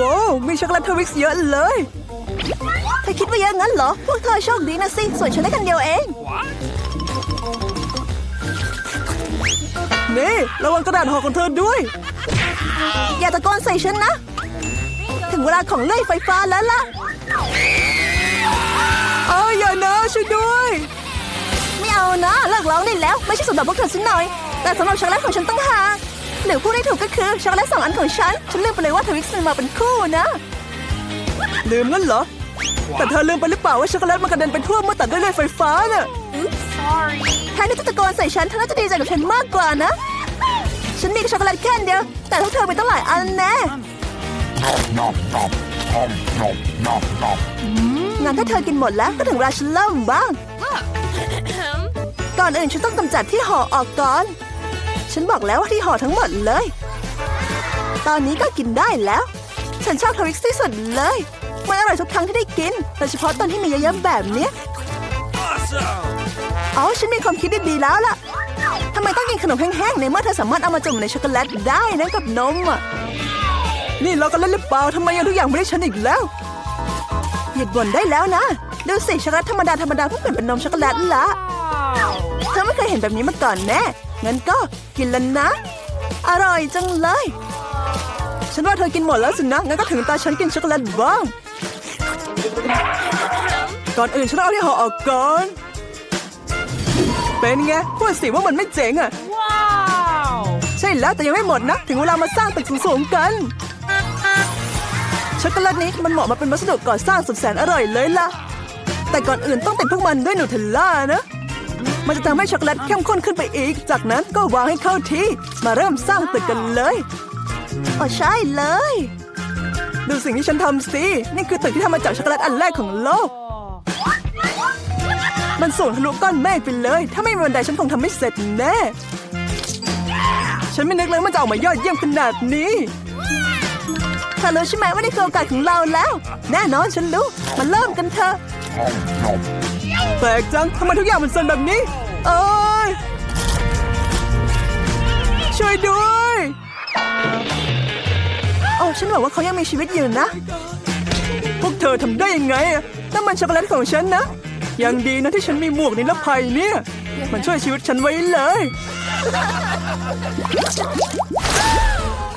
ว้าวมีช็อกโกแลตทวิกซ์เยอะเลยเธอคิดว่าเยอะงั้นเหรอ พวกเธอโชคดีนะสิ ส่วนฉันได้กันเดียวเอง นี่ ระวังกระดาษห่อของเธอด้วย อย่าตะโกนใส่ฉันนะ ถึงเวลาของเลื่อยไฟฟ้าแล้วล่ะเอาอย่านะช่วยด้วย ไม่เอานะเลิกร้องได้แล้ว ไม่ใช่สำหรับพวกเธอสักหน่อย แต่สำหรับช็อกโกแลตของฉันต้องหาก หรือพูดได้ถูกก็คือช็อกโกแลตสองอันของฉัน ฉันลืมไปเลยว่าทวิกซ์มันมาเป็นคู่นะ ลืมงั้นเหรอ แต่เธอลืมไปหรือเปล่าว่าช็อกโกแลตมันกระเด็นไปทั่วเมื่อตัดด้วยเลื่อยไฟฟ้าน่ะแทนที่จะตะโกนใส่ฉันเธอน่าจะดีใจกับฉันมากกว่านะ ฉันมีช็อกโกแลตแค่อันเดียว แต่พวกเธอมีตั้งหลายอันแน่ nom nom nom nom nom nom งั้นถ้าเธอกินหมดแล้วก็ถึงเวลาฉันเริ่มบ้าง ก่อนอื่นฉันต้องกำจัดที่ห่อออกก่อน ฉันบอกแล้วว่าที่ห่อทั้งหมดเลย ตอนนี้ก็กินได้แล้ว ฉันชอบทวิกซ์ที่สุดเลย มันอร่อยทุกครั้งที่ได้กิน โดยเฉพาะตอนที่มีเยอะๆแบบเนี้ยอ๋อฉันมีความคิดดีๆแล้วล่ะทำไมต้องกินขนมแห้งๆในเมื่อเธอสามารถเอามาจุ่มในช็อกโกแลตได้นะกับนมอะ นี่เรากันเล่นหรือเปล่าทำไมยังทุกอย่างไม่ได้ฉันอีกแล้วหยุดบ่นได้แล้วนะดูสิช็อกโกแลตธรรมดาธรรมดาเพิ่งเปลี่ยนเป็นนมช็อกโกแลตละเธอไม่เคยเห็นแบบนี้มาก่อนแน่ งั้นก็กินแล้วนะ อร่อยจังเลย ฉันว่าเธอกินหมดแล้วสินะ งั้นก็ถึงตาฉันกินช็อกโกแลตบ้าง ก่อนอื่นฉันเอาที่ห่อออกก่อน เป็นไงพูดสิว่ามันไม่เจ๋งอะใช่แล้วแต่ยังไม่หมดนะ ถึงเวลามาสร้างตึกสูงๆกัน ช็อกโกแลตนี้มันเหมาะมาเป็นวัสดุก่อสร้างสุดแสนอร่อยเลยล่ะ แต่ก่อนอื่นต้องติดพวกมันด้วยนูเทลล่านะ มันจะทำให้ช็อกโกแลตเข้มข้นขึ้นไปอีก จากนั้นก็วางให้เข้าที่ มาเริ่มสร้างตึกกันเลยอ๋อใช่เลย ดูสิ่งที่ฉันทำสิ นี่คือตึกที่ทำมาจากช็อกโกแลตอันแรกของโลก มันสูงทะลุก้อนเมฆไปเลย ถ้าไม่มีบันไดฉันคงทำไม่เสร็จแน่ ฉันไม่นึกเลยมันจะออกมายอดเยี่ยมขนาดนี้เธอรู้ใช่ไหมว่านี่คือโอกาสของเราแล้ว แน่นอนฉันรู้ มาเริ่มกันเถอะ แปลกจังทำไมทุกอย่างมันสั่นแบบนี้ เอ้ย ช่วยด้วยโอ้ฉันหวังว่าเขายังมีชีวิตอยู่นะ พวกเธอทำได้ยังไงนั่นมันช็อกโกแลตของฉันนะ ยังดีนะที่ฉันมีหมวกนิรภัยเนี่ย มันช่วยชีวิตฉันไว้เลย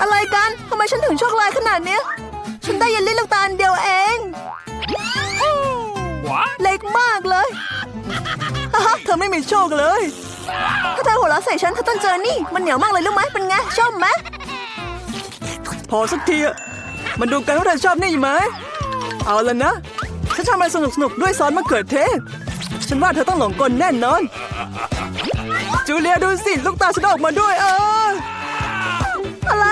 อะไรกันทำไมฉันถึงโชคร้ายขนาดเนี้ย ฉันได้เยลลี่ลูกตาลเดียวเอง เล็กมากเลยฮ่าฮ่าเธอไม่มีโชคเลย ถ้าเธอหัวเราะใส่ฉันเธอต้องเจอนี่ มันเหนียวมากเลยรู้ไหมเป็นไงชอบไหมพอสักทีอะมันดูกันว่าเธอชอบนี่ไหม เอาละนะ ฉันทำอะไรสนุกๆด้วยซอสมะเขือเทศ ฉันว่าเธอต้องหลงกลแน่นอน จูเลียดูสิ ลูกตาฉันออกมาด้วยเออ อะไร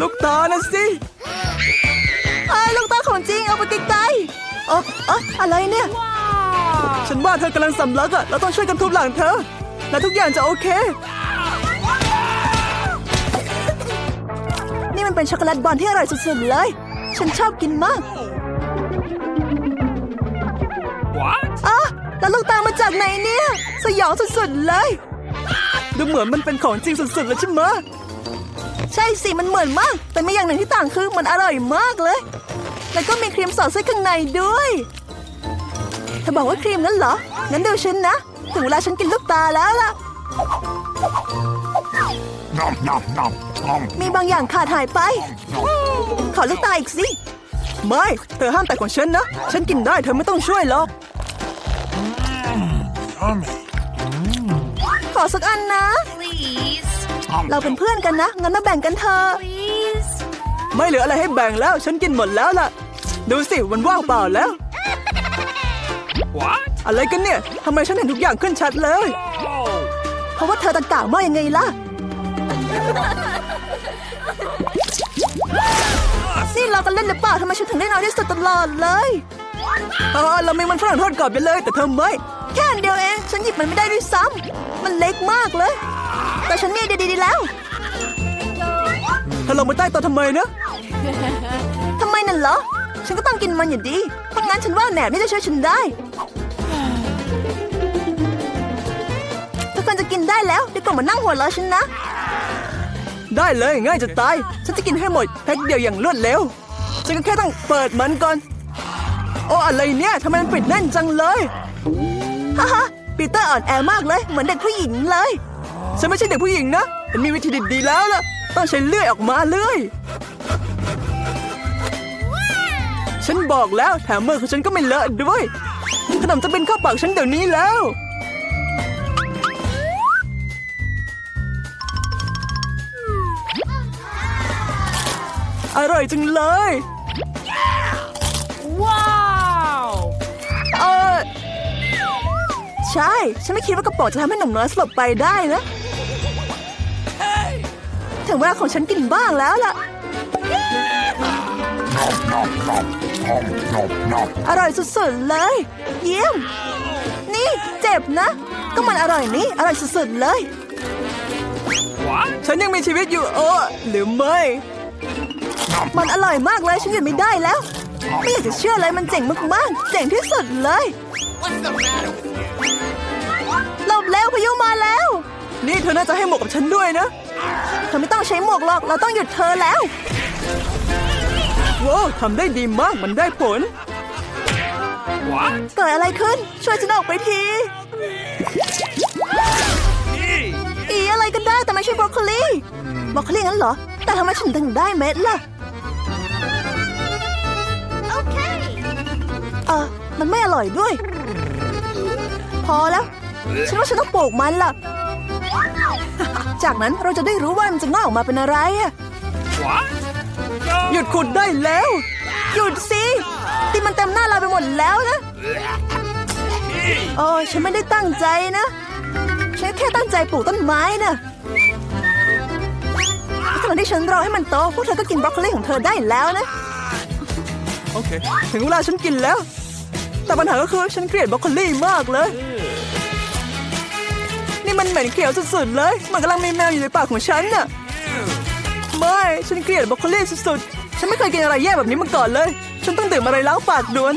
ลูกตานะสิเอ้ยลูกตาของจริงเอาไปไกลๆ เออเอะอะไรเนี่ย ฉันว่าเธอกำลังสำลักอะเราต้องช่วยกันทุบหลังเธอ แล้วทุกอย่างจะโอเค นี่มันเป็นช็อกโกแลตบอลที่อร่อยสุดๆเลย ฉันชอบกินมากอะแล้วลูกตามาจากไหนเนี่ย สยองสุดๆเลย ดูเหมือนมันเป็นของจริงสุดๆเลยใช่ไหมะใช่สิ มันเหมือนมาก แต่มีอย่างหนึ่งที่ต่างคือมันอร่อยมากเลย แล้วก็มีครีมสอดไส้ข้างในด้วยเธอบอกว่าครีมนั้นเหรอ งั้นดูฉันนะ ถึงเวลาฉันกินลูกตาแล้วล่ะ nom nom nom nom มีบางอย่างขาดหายไป ขอลูกตาอีกสิ ไม่ เธอห้ามแต่ของฉันนะ ฉันกินได้เธอไม่ต้องช่วยหรอก yummy ขอสักอันนะ Please. nom เราเป็นเพื่อนกันนะ งั้นมาแบ่งกันเถอะ Please. ไม่เหลืออะไรให้แบ่งแล้ว ฉันกินหมดแล้วล่ะ ดูสิมันว่างเปล่าแล้วอะไรกันเนี่ยทำไมฉันเห็นทุกอย่างขึ้นชัดเลยเพราะว่าเธอตะกะมากยังไงล่ะ นี่เรากันเล่นหรือเปล่าทำไมฉันถึงได้น้อยที่สุดตลอดเลยเออเรามีมันฝรั่งทอดกรอบไปเลย แต่เธอไม่ แค่อันเดียวเอง ฉันหยิบมันไม่ได้ด้วยซ้ำมันเล็กมากเลย แต่ฉันมีไอเดียดีๆแล้ว เธอลงมาใต้โต๊ะทำไมนะทำไมนั่นเหรอ ฉันก็ต้องกินมันอยู่ดีเพราะงั้นฉันว่าแหนบนี่จะช่วยฉันได้ ทุกคนจะกินได้แล้วดีกว่ามานั่งหัวเราะฉันนะ ได้เลยง่ายจะตาย ฉันจะกินให้หมดแพ็คเดียวอย่างรวดเร็ว ฉันก็แค่ต้องเปิดมันก่อน โอ้อะไรเนี่ยทำไมมันปิดแน่นจังเลยฮ่าฮ่าปีเตอร์อ่อนแอมากเลย เหมือนเด็กผู้หญิงเลย ฉันไม่ใช่เด็กผู้หญิงนะฉันมีวิธีดีๆแล้วล่ะ ต้องใช้เลื่อยออกมาเลื่อย ฉันบอกแล้วแถมมือของฉันก็ไม่เลอะด้วย ขนมจะเป็นเข้าปากฉันเดี๋ยวนี้แล้ว อร่อยจังเลยเออใช่ ฉันไม่คิดว่ากระป๋องจะทำให้หนุ่มน้อยสลบไปได้นะถึงเวลาของฉันกินบ้างแล้วล่ะ Nom nom nom. Nom nom nom. อร่อยสุดๆเลย เยี่ยม นี่เจ็บนะ ก็มันอร่อยนี่อร่อยสุดๆเลย ฉันยังมีชีวิตอยู่เออหรือไม่ มันอร่อยมากเลยฉันหยุดไม่ได้แล้ว ไม่อยากจะเชื่อเลยมันเจ๋งมากๆเจ๋งที่สุดเลยหลบแล้วพายุมาแล้ว นี่เธอน่าจะให้หมวกกับฉันด้วยนะ เธอไม่ต้องใช้หมวกหรอกเราต้องหยุดเธอแล้ว ว้าวทำได้ดีมากมันได้ผล เกิดอะไรขึ้น ช่วยฉันออกไปทีอีอะไรก็ได้แต่ไม่ใช่บรอกโคลีบรอกโคลีงั้นเหรอ แต่ทำไมฉันถึงได้เม็ดล่ะเออมันไม่อร่อยด้วย พอแล้ว ฉันว่าฉันต้องปลูกมันล่ะ จากนั้นเราจะได้รู้ว่ามันจะงอกออกมาเป็นอะไรอะ หยุดขุดได้แล้ว หยุดสิที่มันเต็มหน้าเราไปหมดแล้วนะโอ้ฉันไม่ได้ตั้งใจนะฉันแค่ตั้งใจปลูกต้นไม้นะตอนที่ฉันรอให้มันโตพวกเธอก็กินบรอกโคลีของเธอได้แล้วนะ โอเค ถึงเวลาฉันกินแล้ว แต่ปัญหาก็คือฉันเกลียดบรอกโคลี่มากเลย นี่มันเหม็นเขียวสุดๆเลย มันกำลังมีแมวอยู่ในปากของฉันน่ะไม่ ฉันเกลียดบรอกโคลี่สุดๆ ฉันไม่เคยกินอะไรแย่แบบนี้มาก่อนเลย ฉันต้องดื่มอะไรล้างปากด่วน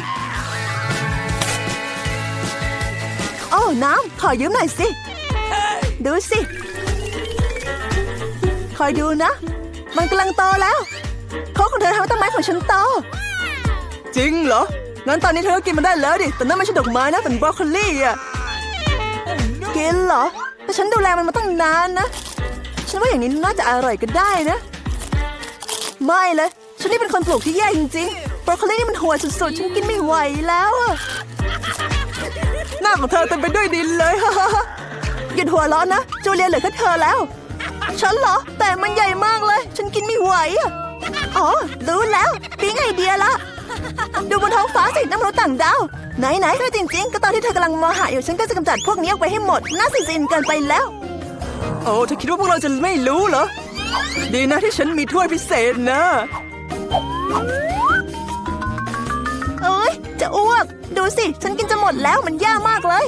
โอ้น้ำ ขอยืมหน่อยสิ ดูสิ คอยดูนะ มันกำลังโตแล้วโคกของเธอทำให้ต้นไม้ของฉันโต จริงเหรอ งั้นตอนนี้เธอก็กินมันได้แล้วดิ แต่นั่นไม่ใช่ดอกไม้นะเป็นบรอกโคลี่อะ กินเหรอ แต่ฉันดูแลมันมาตั้งนานนะ ฉันว่าอย่างนี้น่าจะอร่อยก็ได้นะ ไม่เลยฉันนี่เป็นคนปลูกที่แย่จริงๆบรอกโคลีนี่มันหัวสุดๆ ฉันกินไม่ไหวแล้วอะหน้าของเธอเต็มไปด้วยดินเลยหยุดหัวเร้อนนะจูเลียเหลือแค่เธอแล้ว ฉันเหรอ แต่มันใหญ่มากเลย ฉันกินไม่ไหวอะอ๋อ รู้แล้วปิ๊งไอเดียละ ดูบนท้องฟ้าสิน้ำมนุษย์ต่างดาว ไหนไหนๆคือจริงๆ ก็ตอนที่เธอกำลังมองหาอยู่ฉันก็จะกำจัดพวกนี้ออกไปให้หมด น่าสิสินเกินไปแล้ว โอ้เธอคิดว่าพวกเราจะไม่รู้เหรอ ดีนะที่ฉันมีถ้วยพิเศษนะ เอ้ย จะอ้วก ดูสิ ฉันกินจะหมดแล้วมันยากมากเลย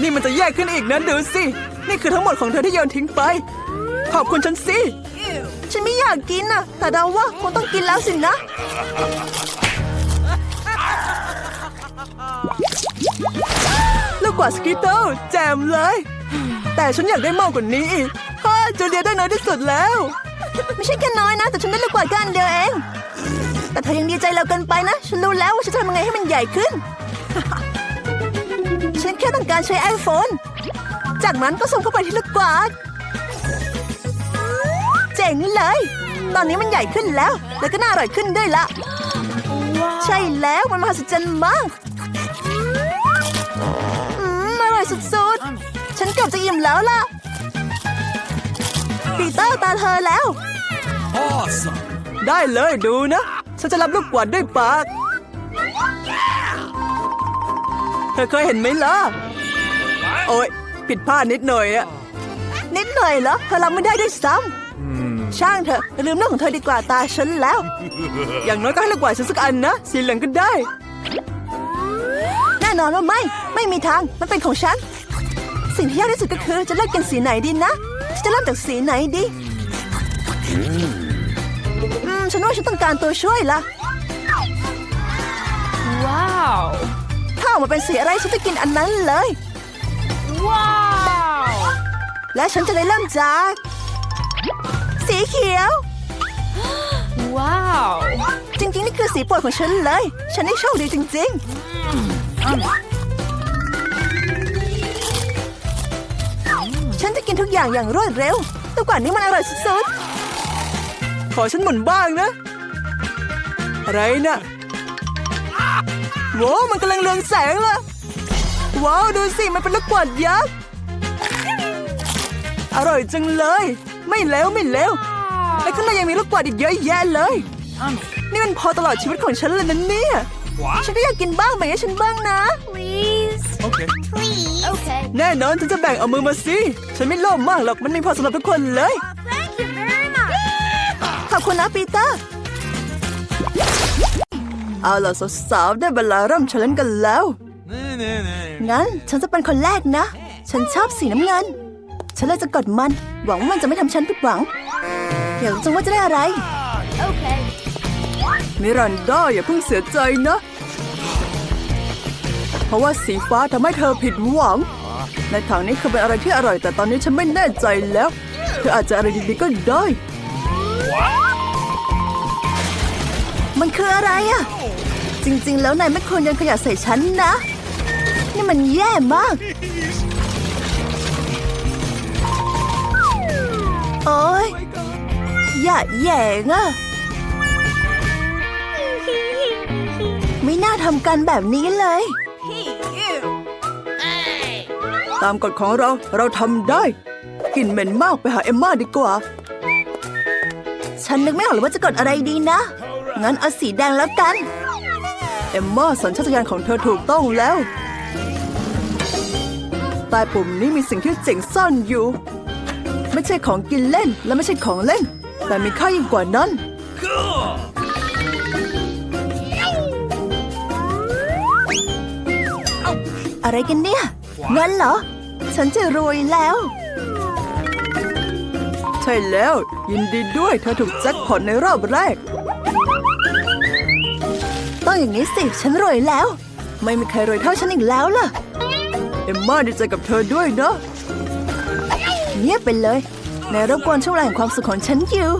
นี่มันจะแย่ขึ้นอีกนะดูสิ นี่คือทั้งหมดของเธอที่โยนทิ้งไป ขอบคุณฉันสิ ฉันไม่อยากกินนะแต่เดาว่าคงต้องกินแล้วสินะ ลูกกว่าดสกิตเติลแจมเลย แต่ฉันอยากได้มากกว่านี้อีกฮ่า จูเลียได้น้อยที่สุดแล้ว ไม่ใช่แค่น้อยนะ แต่ฉันได้ลูกกว่าดแค่อันเดียวเอง แต่เธอยังดีใจเราเกินไปนะ ฉันรู้แล้วว่าฉันจะทำยังไงให้มันใหญ่ขึ้น ฉันแค่ต้องการใช้ไอโฟนจากนั้นก็ส่งเข้าไปที่ลูกกวาดเจ๋งเลย ตอนนี้มันใหญ่ขึ้นแล้ว แล้วก็น่าอร่อยขึ้นด้วยละใช่แล้วมันมหัศจรรย์มากอืมอร่อยสุดๆ ฉันเกือบจะอิ่มแล้วล่ะ ปีเตอร์ตาเธอแล้วได้เลยดูนะ ฉันจะรับลูกกวาดด้วยปาก เธอเคยเห็นไหมล่ะ โอ๊ยผิดพลาดนิดหน่อยอะนิดหน่อยเหรอเธอรับไม่ได้ด้วยซ้ำช่างเถอะลืมเรื่องของเธอดีกว่าตาฉันแล้ว อย่างน้อยก็ให้ลูกกวาดฉันสักอันนะสีเหลืองก็ได้ แน่นอนว่าไม่ ไม่มีทางมันเป็นของฉัน สิ่งที่ยากที่สุดก็คือจะเลือกกินสีไหนดีนะฉัน จะเริ่มจากสีไหนดีอืมฉันว่าฉันต้องการตัวช่วยละว้าว ถ้าออกมาเป็นสีอะไรฉันจะกินอันนั้นเลย ว้าว และฉันจะได้เริ่มจากเขียว Wow. จริงๆ นี่คือสีโปรดของฉันเลย ฉันนี่โชคดีจริง ๆ จะกินทุกอย่างอย่างรวดเร็วแต่กว่านี้มันอร่อยสุดขอฉันหมุนบ้างนะ อะไรนะว้าวมันกำลังเรืองแสงละว้าวดูสิมันเป็นลูกกวาดยักษ์ อร่อยจังเลย ไม่เลวไม่เลวและข้างในยังมีลูกกวาดอีกเยอะแยะเลย นี่มันพอตลอดชีวิตของฉันเลยนะเนี่ยๆฉันก็อยากกินบ้างแบ่งให้ฉันบ้างนะ Please. Okay. Please. Okay. แน่นอนฉันจะแบ่งเอามือมาสิ ฉันไม่โลภมากหรอก มันมีพอสำหรับทุกคนเลย Thank you very much. ขอบคุณนะปีเตอร์ เอาล่ะสาวๆได้เวลาเริ่มเชลเลนกันแล้ว งั้นฉันจะเป็นคนแรกนะ ฉันชอบสีน้ำเงิน ฉันเลยจะกดมัน หวังว่ามันจะไม่ทำฉันผิดหวัง เดี๋ยวจังว่าจะได้อะไร Okay. มิรันดาอย่าเพิ่งเสียใจนะ เพราะว่าสีฟ้าทำให้เธอผิดหวัง ในถังนี้คือเป็นอะไรที่อร่อย แต่ตอนนี้ฉันไม่แน่ใจแล้ว เธออาจจะอะไรดีๆก็ได้ มันคืออะไรอะจริงๆ แล้วนายไม่ควรโยนขยะใส่ฉันนะ นี่มันแย่มาก โอ๊ยอย่าแย่งอะไม่น่าทำกันแบบนี้เลย ตามกฎของเรา เราทำได้ กลิ่นเหม็นมากไปหาเอมม่าดีกว่า ฉันนึกไม่ออกเลยว่าจะกดอะไรดีนะ งั้นเอาสีแดงแล้วกัน เอมม่าสัญชาตญาณของเธอถูกต้องแล้ว ใต้ปุ่มนี้มีสิ่งที่เจ๋งซ่อนอยู่ ไม่ใช่ของกินเล่นและไม่ใช่ของเล่น แต่มีค่ายิ่งกว่านั้นอะไรกันเนี่ย งั้นเหรอ ฉันจะรวยแล้ว ใช่แล้ว ยินดีด้วยเธอถูกแจ็คพอตในรอบแรก ต้องอย่างนี้สิ ฉันรวยแล้ว ไม่มีใครรวยเท่าฉันอีกแล้วล่ะ เอมม่าดีใจกับเธอด้วยนะเงียบไปเลยในรบกวนช่วงเวลาแห่งความสุขของฉันอยู่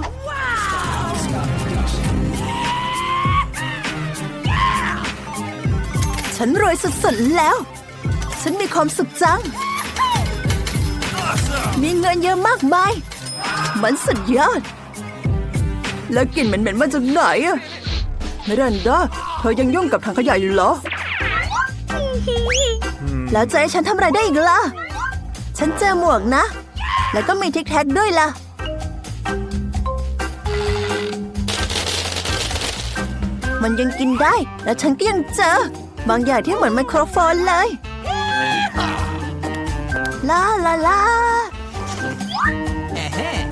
ฉันรวยสุดๆแล้ว ฉันมีความสุขจัง มีเงินเยอะมากมาย มันสุดยอด แล้วกลิ่นเหม็นๆมาจากไหนอะมิรันดาเธอยังยุ่งกับถังขยะอยู่เหรอ แล้วจะให้ฉันทำอะไรได้อีกล่ะ ฉันเจอหมวกนะ แล้วก็มีทิกแท็กด้วยล่ะ มันยังกินได้ แล้วฉันก็ยังเจอบางอย่างที่เหมือนไมโครโฟนเลย ลาลาลา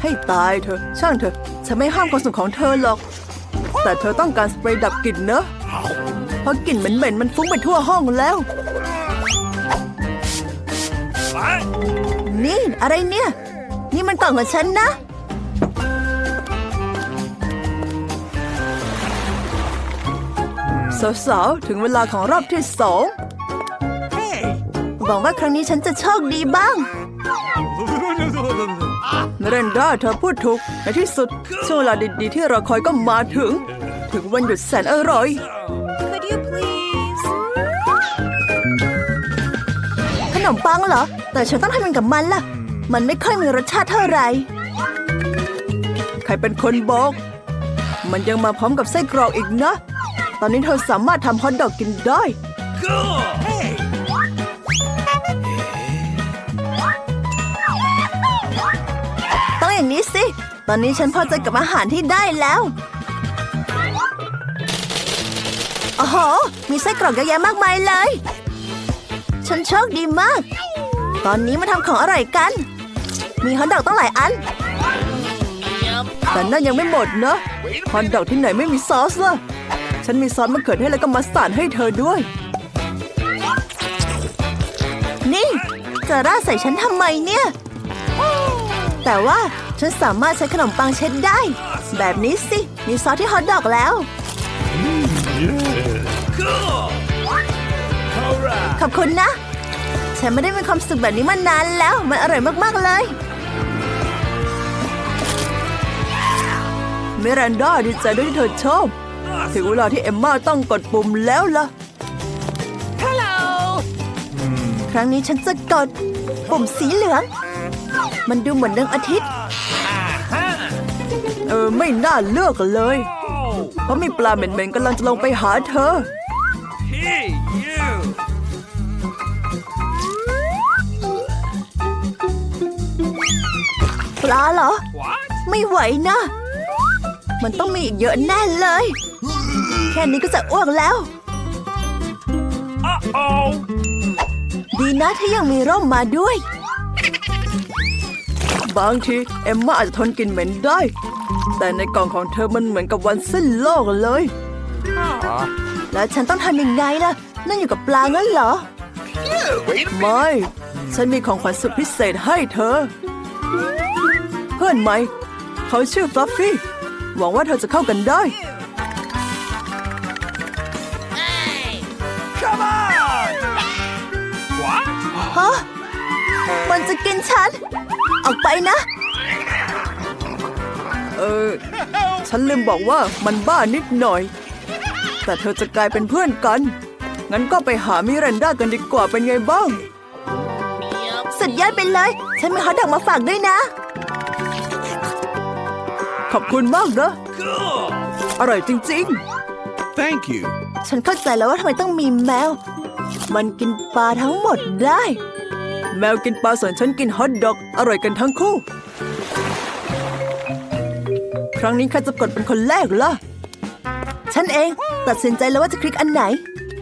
ให้ตายเธอะช่างเถอะฉันไม่ห้ามความสุขของเธอหรอก แต่เธอต้องการสเปรย์ดับกลิ่นเนอะ เพราะกลิ่นเหม็นๆมันฟุ้งไปทั่วห้องแล้ว นี่อะไรเนี่ย นี่มันกล่องของฉันนะ สาวๆ ถึงเวลาของรอบที่สอง หวังว่าครั้งนี้ฉันจะโชคดีบ้าง เมรันดาเธอพูดถูก ในที่สุดช่วงเวลาดีๆที่เราคอยก็มาถึง ถึงวันหยุดแสนอร่อย Could you please? ขนมปังเหรอ แต่ฉันต้องทำยังไงกับมันล่ะ มันไม่ค่อยมีรสชาติเท่าไหร่ ใครเป็นคนบอก มันยังมาพร้อมกับไส้กรอกอีกนะ ตอนนี้เธอสามารถทำฮอทดอกกินได้ต้ ตอนนี้ฉันพอใจกับอาหารที่ได้แล้วโอ้โห มีไส้กรอกเยอะแยะมากมายเลย ฉันโชคดีมาก ตอนนี้มาทำของอร่อยกัน มีฮอทดอกตั้งหลายอัน แต่นั่นยังไม่หมดเนะฮอทดอกที่ไหนไม่มีซอสล่ะ ฉันมีซอสมะเขือเทศแล้วก็มัสตาร์ดให้เธอด้วย นี่จะราดใส่ฉันทำไมเนี่ย แต่ว่า ฉันสามารถใช้ขนมปังเช็ดได้ แบบนี้สิ มีซอสที่ฮอทดอกแล้ว ขอบคุณนะ ฉันไม่ได้มีความสุขแบบนี้มานานแล้ว มันอร่อยมาก ๆ เลย เมรันดาดีใจด้วยที่เธอชอบถึงเวลาที่เอมมาต้องกดปุ่มแล้วล่ะครั้งนี้ฉันจะกดปุ่มสีเหลือง มันดูเหมือนดวงอาทิตย์ เออไม่น่าเลือกเลย เพราะมีปลาเหม็นๆกำลังจะลงไปหาเธอ Hey, you! ปลาเหรอ What? ไม่ไหวนะ มันต้องมีอีกเยอะแน่เลย แค่นี้ก็จะอ้วกแล้ว Uh-oh! ดีนะที่ยังมีร่มมาด้วย บางที เอมมาอาจจะทนกลิ่นเหม็นได้ แต่ในกล่องของเธอมันเหมือนกับวันสิ้นโลกเลย แล้วฉันต้องทำยังไงล่ะ นั่นอยู่กับปลางั้นเหรอ ไม่ ฉันมีของขวัญสุดพิเศษให้เธอ เพื่อนไหม เขาชื่อฟลัฟฟี่ หวังว่าเธอจะเข้ากันได้ Come on! What? ฮะ มันจะกินฉัน ออกไปนะ เออ ฉันลืมบอกว่ามันบ้านิดหน่อย แต่เธอจะกลายเป็นเพื่อนกัน งั้นก็ไปหามิรันดากันดีกว่าเป็นไงบ้าง สุดยอดไปเลย ฉันมีฮอทดอกมาฝากด้วยนะ ขอบคุณมากนะ Cool! อร่อยจริง Thank you. ฉันเข้าใจแล้วว่าทำไมต้องมีแมว มันกินปลาทั้งหมดได้ๆแมวกินปลาส่วนฉันกินฮอทดอก อร่อยกันทั้งคู่ ครั้งนี้ใครจะกดเป็นคนแรกล่ะ ฉันเองตัดสินใจแล้วว่าจะคลิกอันไหน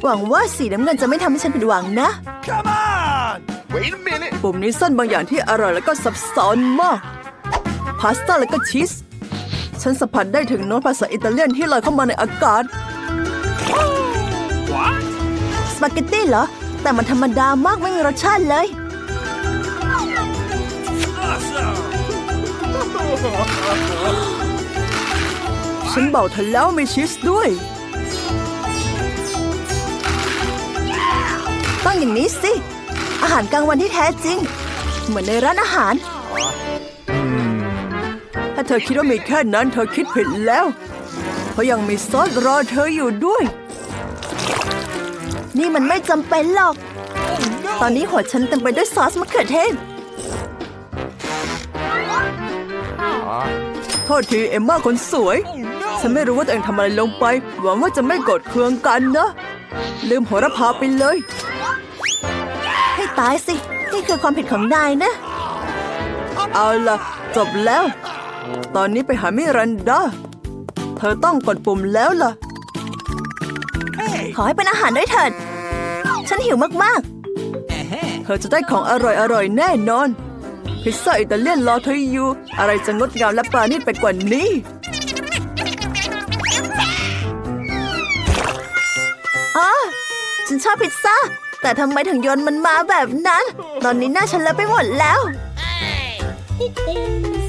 หวังว่าสีน้ำเงินจะไม่ทำให้ฉันผิดหวังนะ Come on! Wait a minute. ปุ่มนี้ซ่อนบางอย่างที่อร่อยแล้วก็ซับซ้อนมาก พาสต้าแล้วก็ชีส ฉันสัมผัสได้ถึงโน้ตภาษาอิตาเลียนที่ลอยเข้ามาในอากาศ What? สปาเกตตี้เหรอ แต่มันธรรมดามากไม่มีรสชาติเลย Awesome! ฉันบอกเธอแล้วมีชีสด้วย ต้องอย่างนี้สิ อาหารกลางวันที่แท้จริง เหมือนในร้านอาหาร ถ้าเธอคิดว่ามีแค่นั้นเธอคิดผิดแล้ว เพราะยังมีซอสรอเธออยู่ด้วย นี่มันไม่จำเป็นหรอก ตอนนี้หัวฉันเต็มไปด้วยซอสมะเขือเทศโทษทีเอมมาคนสวย ฉันไม่รู้ว่าตัวเองทำอะไรลงไป หวังว่าจะไม่โกรธเคืองกันนะ ลืมโหระพาไปเลย ให้ตายสิ นี่คือความผิดของนายนะ เอาล่ะ จบแล้ว ตอนนี้ไปหามิรันดา เธอต้องกดปุ่มแล้วล่ะ ขอให้เป็นอาหารด้วยเถิด ฉันหิวมากเธอจะได้ของอร่อยๆแน่นอน พิซซ่าอิตาเลียนรอเธออยู่ อะไรจะงดงามและปราณีตไปกว่านี้ ฉันชอบพิซซ่า แต่ทำไมถึงโยนมันมาแบบนั้น ตอนนี้หน้าฉันเลอะไปหมดแล้ว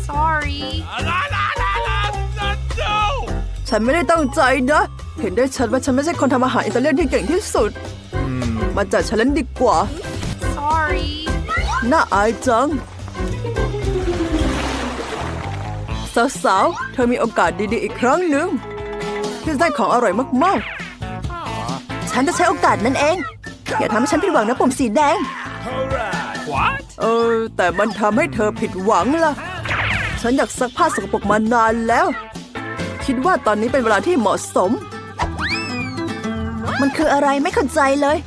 Sorry. La, la, la, la, la, no! ฉันไม่ได้ตั้งใจนะ เห็นได้ชัดว่าฉันไม่ใช่คนทำอาหารอิตาเลียนที่เก่งที่สุด มาจัดฉันเล่นดีกว่า Sorry. น่าอายจัง สาวๆ เธอมีโอกาสดีๆ อีกครั้งหนึ่งที่จะได้ของอร่อยมาก ฉันจะใช้โอกาสนั้นเอง อย่าทำให้ฉันผิดหวังนะปุ่มสีแดง Alright. What? ๆเออ แต่มันทำให้เธอผิดหวังล่ะ ฉันอยากซักผ้าสกปรกมานานแล้ว คิดว่าตอนนี้เป็นเวลาที่เหมาะสม มันคืออะไรไม่เข้าใจเลย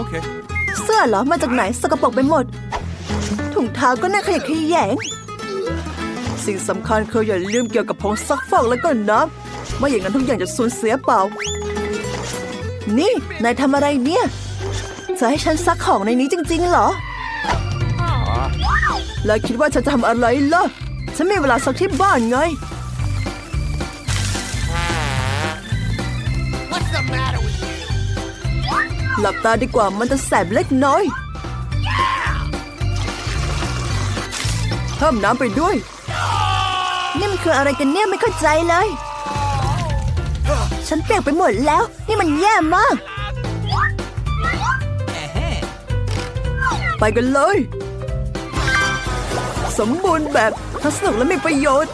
Okay. เสื้อเหรอมาจากไหนสกปรกไปหมด ถุงเท้าก็น่าขยะแขยง สิ่งสำคัญคืออย่าลืมเกี่ยวกับผงซักฟอกแล้วก็น้ำไม่อย่างนั้นทุกอย่างจะสูญเสียเปล่า นี่ นายทำอะไรเนี่ย จะให้ฉันซักของในนี้จริง ๆ เหรอ แล้วคิดว่าฉันจะทำอะไรล่ะ ฉันมีเวลาซักที่บ้านไง หลับตาดีกว่ามันจะแสบเล็กน้อยเพิ่มน้ำไปด้วย นี่มันคืออะไรกันเนี่ยไม่เข้าใจเลย ฉันเปียกไปหมดแล้ว นี่มันแย่มาก ไปกันเลย สมบูรณ์แบบทั้งสนุกและมีประโยชน์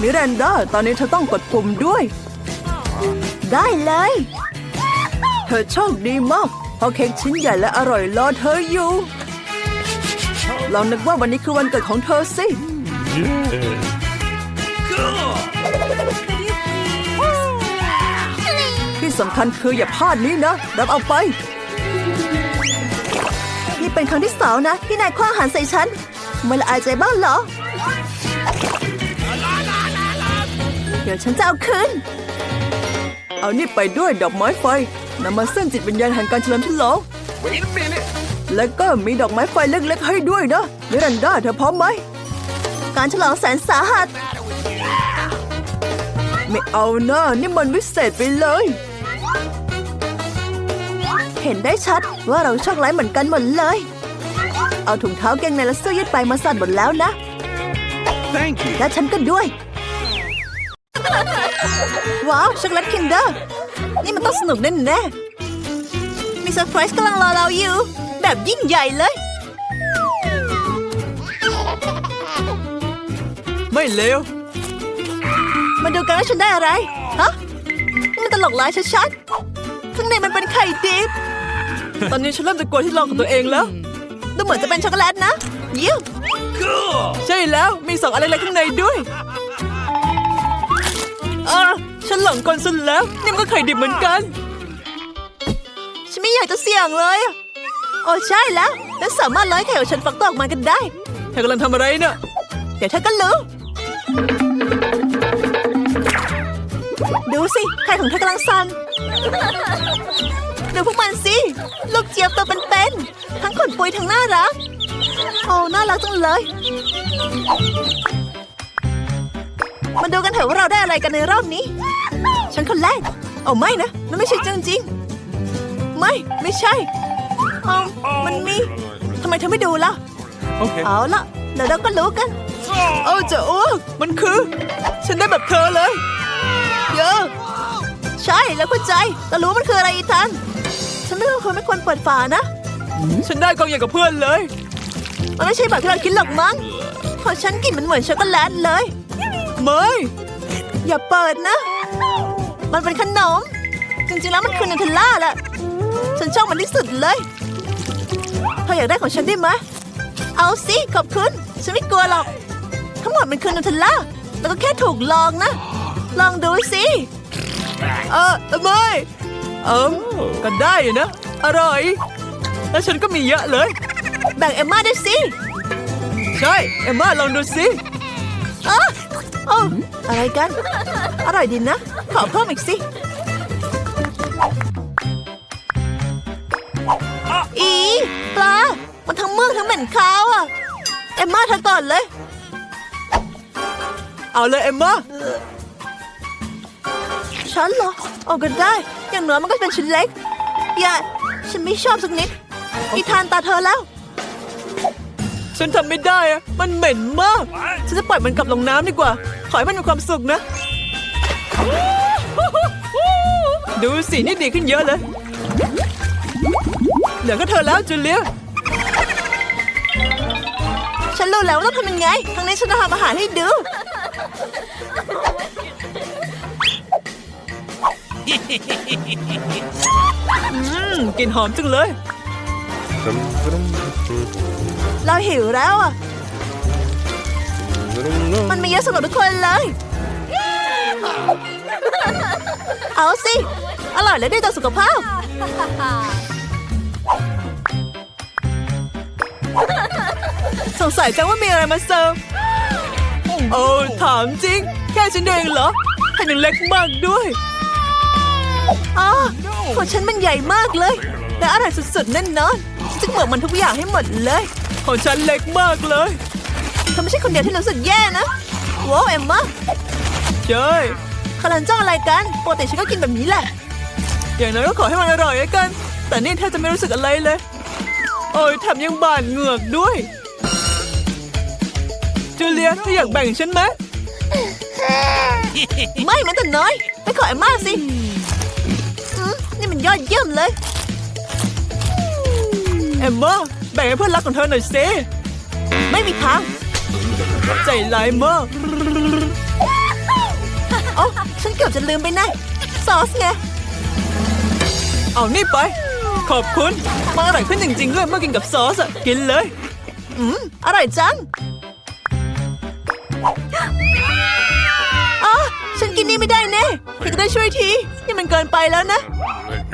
มิรันดา ตอนนี้เธอต้องกดปุ่มด้วย ได้เลย เธอโชคดีมาก เพราะเค้กชิ้นใหญ่และอร่อยรอเธออยู่ลองนึกว่าวันนี้คือวันเกิดของเธอสิ Cool. ที่สำคัญคืออย่าพลาดนี้นะ รับเอาไป นี่เป็นครั้งที่สองนะ ที่นายคว้างอาหารใส่ฉันไม่ละอายใจบ้างเหรอ เดี๋ยวฉันจะเอาคืน เอานี่ไปด้วยดอกไม้ไฟนำมาเส้นจิตวิญญาณแห่งการเฉลิมฉลอง Wait a minute. แล้วก็มีดอกไม้ไฟเล็กๆให้ด้วยนะมิรันดาเธอพร้อมไหม การฉลองแสนสาหัส ไม่เอานะนี่มันวิเศษไปเลย เห็นได้ชัดว่าเราโชคร้ายเหมือนกันหมดเลย เอาถุงเท้าเกงในและเสื้อยืดไปมาสั่นหมดแล้วนะ Thank you. และฉันก็ด้วย ว้าว ช็อกโกแลตคินเดอร์ นี่มันต้องสนุกแน่แน่ๆมีเซอร์ไพรส์กำลังรอเราอยู่ แบบยิ่งใหญ่เลย ไม่เลว มาดูกันว่าฉันได้อะไร ฮะ นี่มันตลกร้ายชัดๆ ข้างในมันเป็นไข่ดิบ ตอนนี้ฉันเริ่มจะกลัวที่ลองของตัวเองแล้ว ดูเหมือนจะเป็นช็อกโกแลตนะ เยี่ยมใช่แล้ว มีสองอะไรเล็กข้างในด้วยอ่าฉันหลงกลซะแล้ว นี่มันก็ไข่ดิบเหมือนกัน ฉันไม่อยากจะเสี่ยงเลยอะโอ้ใช่แล้วแล้วสามารถร้อยไข่ของฉันฟักตัวออกมากันได้ เธอกำลังทำอะไรเนี่ยเดี๋ยวเธอก็รู้ ดูสิไข่ของเธอกำลังสั่นดูพวกมันสิ ลูกเจี๊ยบตัวเป็นๆทั้งขนปุยทั้งน่ารัก โอ้ น่ารักจังเลย มาดูกันเถอะว่าเราได้อะไรกันในรอบนี้ ฉันคนแรกโอ้ไม่นะมันไม่ใช่จริงจริงๆไม่ ไม่ใช่เอามันมีทำไมเธอไม่ดูล่ะโอเคเอาละเดี๋ยวเราก็รู้กันเอาจะอ้วกมันคือ ฉันได้แบบเธอเลย เยอะ ใช่แล้วเข้าใจเรารู้มันคืออะไรอีทัน ฉันไม่รู้คนไม่ควรเปิดฝานะ ฉันได้กองอย่างกับเพื่อนเลย มันไม่ใช่แบบที่เราคิดหรอกมั้งของฉันกลิ่นมันเหมือนช็อกโกแลตเลย ไม่ อย่าเปิดนะ มันเป็นขนม จริงๆแล้วมันคือนูเทลล่าแหละ ฉันชอบมันที่สุดเลยเธออยากได้ของฉันได้ไหมเอาสิขอบคุณ ฉันไม่กลัวหรอก ทั้งหมดมันคือนูเทลล่า แล้วก็แค่ถูกลองนะ ลองดูสิ เออไม่ เอิมก็ได้อยู่นะ อร่อย แล้วฉันก็มีเยอะเลย แบ่งเอมม่าด้วยสิ ใช่ เอ็มมาลองดูสิอ๋อโอ้อะไรกัน อร่อยดีนะ ขอเพิ่มอีกสิ อีปลา มันทั้งเมือกทั้งเหม็นคาวอะ เอมม่าเธอก่อนเลย เอาเลยเอ็มมา ฉันเหรอเอาก็ได้ อย่างน้อยมันก็เป็นชิ้นเล็ก อย่า ฉันไม่ชอบสักนิด อีทานตาเธอแล้ว ฉันทำไม่ได้อะมันเหม็นมาก ฉันจะปล่อยมันกลับลงน้ำดีกว่า ขอให้มันมีความสุขนะ ดูสินี่ดีขึ้นเยอะเลยเหลือก็เธอแล้วจูเลียฉันรู้แล้วว่าต้องทำยังไง ครั้งนี้ฉันจะทำอาหารให้ดู กลิ่นหอมจังเลย เราหิวแล้วอะ มันมีเยอะสำหรับทุกคนเลย เอาสิ อร่อยและดีต่อสุขภาพ สงสัยจังว่ามีอะไรมาเสิร์ฟ โอ้ถามจริง แค่ฉันเองเหรอแถมยังเล็กมากด้วย อ๋อของฉันมันใหญ่มากเลย และอร่อยสุดๆแน่นอนฉันจะเหมือนมันทุกอย่างให้หมดเลย ของฉันเล็กมากเลยเธอไม่ใช่คนเดียวที่รู้สึกแย่นะว้าวเอ็มมาใช่คารันจ้องอะไรกันปกติฉันก็กินแบบนี้แหละ อย่างน้อยก็ขอให้มันอร่อยแล้วกัน แต่นี่แทบจะไม่รู้สึกอะไรเลย โอ้ยแถมยังบาดเหงือกด้วย จูเลียเธออยากแบ่งฉันไหม ไม่แม้แต่น้อย ไปขอเอ็มมาสิอืมนี่มัน ยอดเยี่ยมเลย เอมมาแบ่งให้เพื่อนรักของเธอหน่อยสิไม่มีทาง ใจร้ายมากอ๋อฉันเกือบจะลืมไปนะซอสไง เอานี่ไป ขอบคุณมันอร่อยขึ้นจริงๆด้วยเมื่อกินกับซอสอะกินเลย อืม อร่อยจังอ๋อฉันกินนี่ไม่ได้แน่ใครก็ได้ช่วยที นี่มันเกินไปแล้วนะ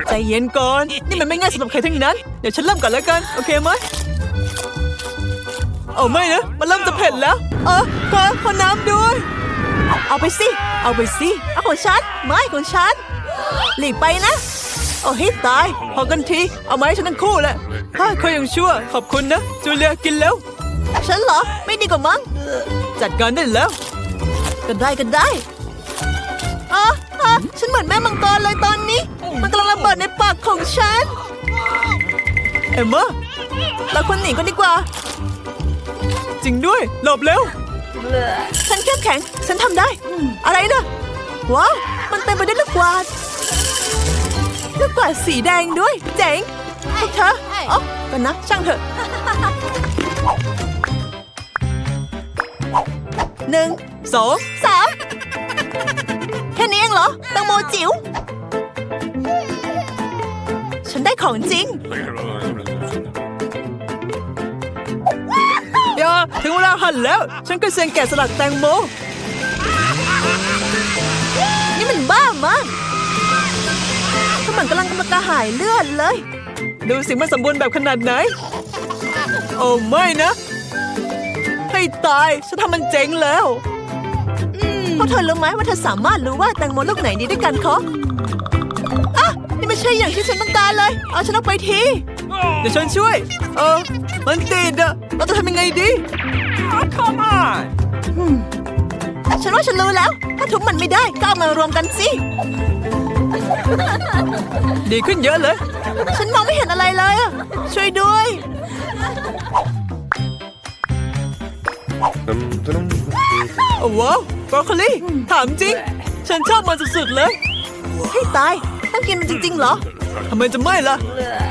ใจเย็นก่อน นี่มันไม่ง่ายสำหรับใครทั้งนั้น เดี๋ยวฉันเริ่มก่อนแล้วกัน โอเคไหมเอาไม่นะ มันเริ่มจะเผ็ดแล้ว เออขอขอน้ำด้วย เอาไปสิ เอาไปสิ เอาของฉัน ไม่ของฉัน หลีกไปนะโอ้ให้ตาย พอกันที เอามาให้ฉันทั้งคู่แหละฮ่าเขายังชั่ว ขอบคุณนะ จูเลียกินแล้ว ฉันเหรอ ไม่ดีกว่ามั้ง จัดการได้แล้ว ก็ได้ก็ได้อ๋อ อ๋อฉันเหมือนแม่มังกรเลยตอนนี้ มันกำลังระเบิดในปากของฉัน เอ็มมาเราควรหนีก็ดีกว่า จริงด้วย หลบเร็ว ฉันเข้มแข็ง ฉันทำได้ อะไรนะว้าว มันเต็มไปด้วยลูกกวาดลูกกวาดสีแดงด้วย เจ๋งพวกเธออ๋อกันนะ ช่างเถอะหนึ่งสองสามแค่นี้ เองเหรอตังโมจิ๋ว ฉันได้ของจริงอย่าถึงเวลาหั่นแล้ว ฉันก็เซียนแกะสลักแตงโม นี่มันบ้ามากก็เหมือนกำลังกำลังกระหายเลือดเลย ดูสิมันสมบูรณ์แบบขนาดไหน โอ้ไม่นะ ให้ตาย ฉันทำมันเจ๊งแล้ว พวกเธอรู้ไหมว่าเธอสามารถรู้ว่าแตงโมลูกไหนดีด้วยกันคะอะนี่ไม่ใช่อย่างที่ฉันต้องการเลย เอาฉันออกไปที เดี๋ยวฉันช่วย เออ มันติดอะเราจะทำยังไงดี come on ฉันว่าฉันรู้แล้ว ถ้าทุบมันไม่ได้ก็เอามารวมกันสิ ดีขึ้นเยอะเลย ฉันมองไม่เห็นอะไรเลยอะช่วยด้วย โอ้ว้าวบรอกโคลีถามจริง ฉันชอบมันสุดๆเลย ให้ตาย ต้องกินมันจริงๆเหรอ ทำไมจะไม่ล่ะ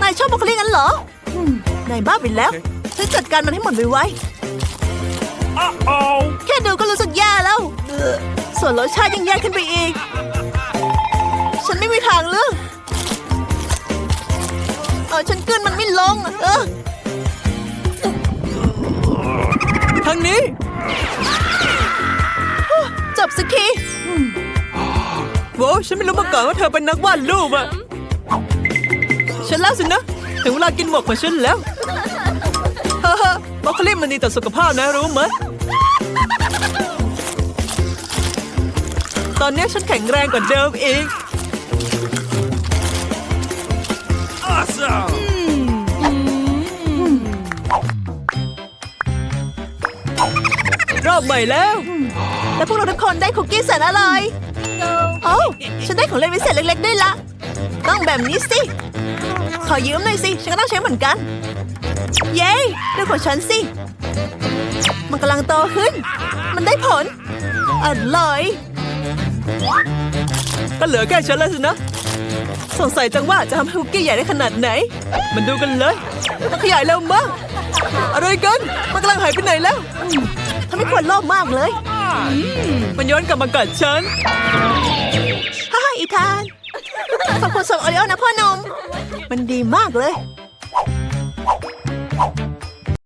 นายชอบบรอกโคลีงั้นเหรออืมนายบ้าไปแล้วฉันจัดการมันให้หมดไวๆ Uh-oh. แค่ดูก็รู้สึกแย่แล้ว ส่วนรสชาติยิ่งแย่ขึ้นไปอีก ฉันไม่มีทางเลือกเออฉันกลืนมันไม่ลง เออ ทางนี้ จบสักทีโว้วฉันไม่รู้มาก่อนว่าเธอเป็นนักวาดรูปอะฉันแล้วสินะ ถึงเวลากินหมกของฉันแล้วฮ่าฮ่าบรอกโคลีมันดีต่อสุขภาพนะรู้ไหมตอนนี้ฉันแข็งแรงกว่าเดิมอีก Awesome. รอบใหม่แล้ว แล้วพวกเราทุกคนได้คุกกี้แสนอร่อยโอ้าฉันได้ของเล่นพิเศษเล็กๆด้วยละต้องแบบนี้สิ ขอยืมหน่อยสิ ฉันก็ต้องใช้เหมือนกัน เย้ดูของฉันสิ มันกำลังโตขึ้น มันได้ผล อร่อย ก็เหลือแค่ฉันแล้วสินะ สงสัยจังว่าจะทำให้คุกกี้ใหญ่ได้ขนาดไหน มันดูกันเลย มันขยายเร็วมากอะไรกัน มันกำลังหายไปไหนแล้ว ทำให้ควรโลภมากเลยมันย้อนกลับมากัดฉันฮ่าฮ่าอีธานขอบคุณส่งโอริโอนะพ่อหนม มันดีมากเลย